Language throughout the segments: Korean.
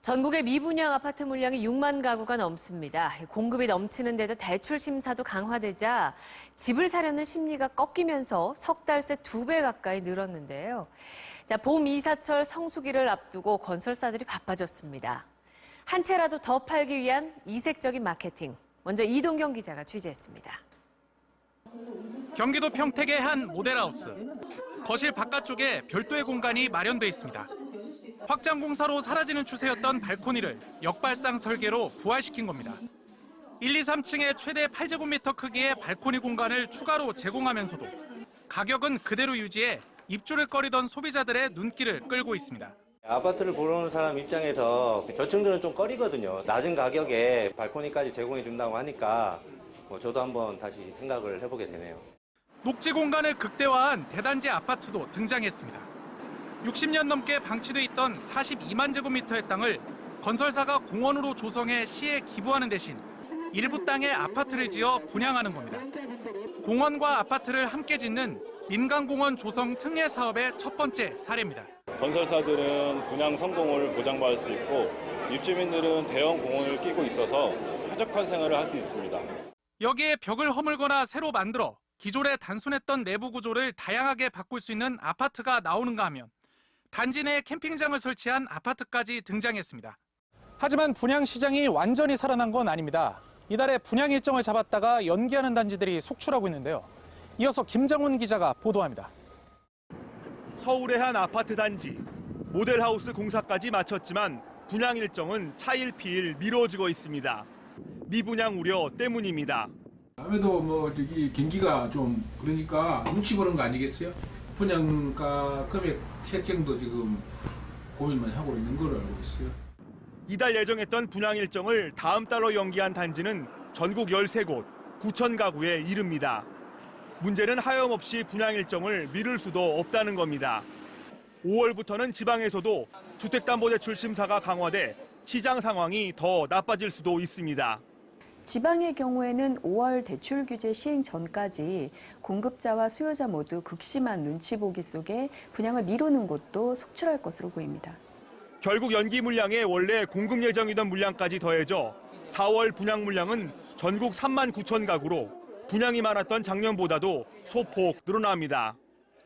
전국의 미분양 아파트 물량이 6만 가구가 넘습니다. 공급이 넘치는 데다 대출 심사도 강화되자 집을 사려는 심리가 꺾이면서 석 달 새 두 배 가까이 늘었는데요. 자, 봄 이사철 성수기를 앞두고 건설사들이 바빠졌습니다. 한 채라도 더 팔기 위한 이색적인 마케팅. 먼저 이동경 기자가 취재했습니다. 경기도 평택의 한 모델하우스. 거실 바깥쪽에 별도의 공간이 마련돼 있습니다. 확장 공사로 사라지는 추세였던 발코니를 역발상 설계로 부활시킨 겁니다. 1, 2, 3층에 최대 8제곱미터 크기의 발코니 공간을 추가로 제공하면서도 가격은 그대로 유지해 입주를 꺼리던 소비자들의 눈길을 끌고 있습니다. 아파트를 보러 오는 사람 입장에서 저층들은 좀 꺼리거든요. 낮은 가격에 발코니까지 제공해 준다고 하니까 뭐 저도 한번 다시 생각을 해보게 되네요. 녹지 공간을 극대화한 대단지 아파트도 등장했습니다. 60년 넘게 방치돼 있던 42만 제곱미터의 땅을 건설사가 공원으로 조성해 시에 기부하는 대신 일부 땅에 아파트를 지어 분양하는 겁니다. 공원과 아파트를 함께 짓는 민간공원 조성 특례 사업의 첫 번째 사례입니다. 건설사들은 분양 성공을 보장받을 수 있고 입주민들은 대형 공원을 끼고 있어서 쾌적한 생활을 할 수 있습니다. 여기에 벽을 허물거나 새로 만들어 기존에 단순했던 내부 구조를 다양하게 바꿀 수 있는 아파트가 나오는가 하면 단지 내에 캠핑장을 설치한 아파트까지 등장했습니다. 하지만 분양 시장이 완전히 살아난 건 아닙니다. 이달에 분양 일정을 잡았다가 연기하는 단지들이 속출하고 있는데요. 이어서 김정훈 기자가 보도합니다. 서울의 한 아파트 단지 모델하우스 공사까지 마쳤지만 분양 일정은 차일피일 미뤄지고 있습니다. 미분양 우려 때문입니다. 아무래도 뭐 저기 경기가 좀 그러니까 눈치 보는 거 아니겠어요? 분양가 금액 책정도 지금 고민만 하고 있는 걸로 알고 있어요. 이달 예정했던 분양 일정을 다음 달로 연기한 단지는 전국 13곳, 9천 가구에 이릅니다. 문제는 하염없이 분양 일정을 미룰 수도 없다는 겁니다. 5월부터는 지방에서도 주택담보대출 심사가 강화돼 시장 상황이 더 나빠질 수도 있습니다. 지방의 경우에는 5월 대출 규제 시행 전까지 공급자와 수요자 모두 극심한 눈치 보기 속에 분양을 미루는 곳도 속출할 것으로 보입니다. 결국 연기 물량에 원래 공급 예정이던 물량까지 더해져 4월 분양 물량은 전국 3만 9천 가구로 분양이 많았던 작년보다도 소폭 늘어납니다.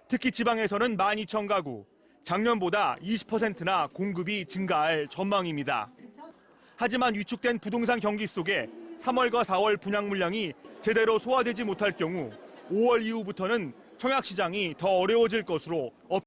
특히 지방에서는 1만 2천 가구, 작년보다 20%나 공급이 증가할 전망입니다. 하지만 위축된 부동산 경기 속에 3월과 4월 분양 물량이 제대로 소화되지 못할 경우 5월 이후부터는 청약 시장이 더 어려워질 것으로